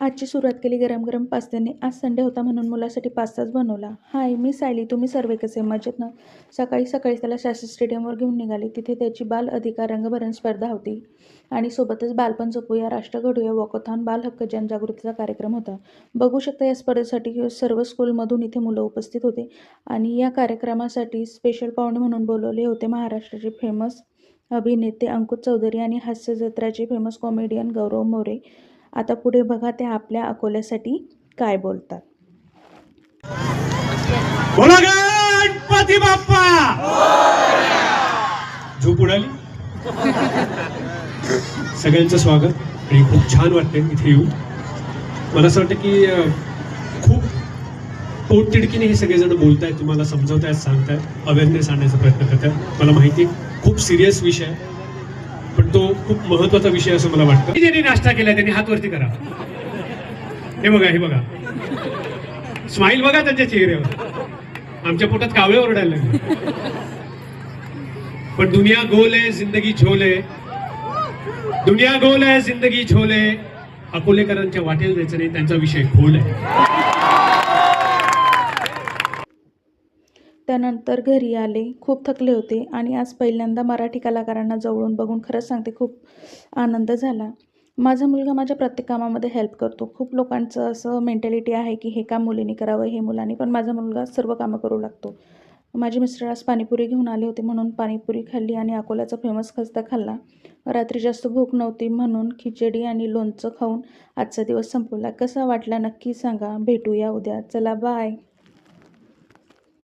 आजची सुरुवात केली गरम गरम पास्त्याने. आज संडे होता म्हणून मुलासाठी पास्ताच बनवला. हाय मी सायली. तुम्ही सर्व कसे? मजेत ना? सकाळी सकाळी त्याला शास्त्री स्टेडियमवर घेऊन निघाले. तिथे त्याची बाल अधिकार रंगभरण स्पर्धा होती. आणि सोबतच बालपण जपूया राष्ट्र घडूया वॉकथॉन बाल हक्क जनजागृतीचा कार्यक्रम होता. बघू शकता या स्पर्धेसाठी सर्व स्कूलमधून इथे मुलं उपस्थित होते. आणि या कार्यक्रमासाठी स्पेशल पाहुणे म्हणून बोलवले होते महाराष्ट्राचे फेमस अभिनेते अंकुश चौधरी आणि हास्य जत्राचे फेमस कॉमेडियन गौरव मोरे. आता पुढे बघा ते आपल्या अकोल्यासाठी काय बोलतात. बोला गणपती बाप्पा! झोप उडाली? सगळ्यांचं स्वागत. आणि खूप छान वाटतंय इथे येऊन. मला असं वाटतं की खूप पोटतिडकीने हे सगळेजण बोलतायत तुम्हाला समजवतायत सांगतायत अवेअरनेस आणण्याचा प्रयत्न करतायत. मला माहिती खूप सिरियस विषय आहे. पण तो खूप महत्त्वाचा विषय असं मला वाटतं. ज्यांनी नाश्ता केला त्यांनी हात वरती करा. हे बघा हे बघा. स्माईल बघा त्यांच्या चेहऱ्यावर. आमच्या पोटात कावळे ओरडायला लागले. पण दुनिया गोल आहे जिंदगी झोल आहे. दुनिया गोल आहे जिंदगी झोल आहे. अकोलेकरांच्या वाटेल जायचं नाही त्यांचा विषय खोल आहे. त्यानंतर घरी आले. खूप थकले होते आणि आज पहिल्यांदा मराठी कलाकारांना जवळून बघून खरंच सांगते खूप आनंद झाला. माझा मुलगा माझ्या प्रत्येक कामामध्ये हेल्प करतो. खूप लोकांचं असं मेंटॅलिटी आहे की हे काम मुलीने करावं हे मुलांनी पण माझा मुलगा सर्व कामं करू लागतो. माझे मिस्टर आज पाणीपुरी घेऊन आले होते म्हणून पाणीपुरी खाल्ली आणि अकोल्याचा फेमस खस्ता खाल्ला. रात्री जास्त भूक नव्हती म्हणून खिचडी आणि लोणचं खाऊन आजचा दिवस संपवला. कसा वाटला नक्की सांगा. भेटूया उद्या. चला बाय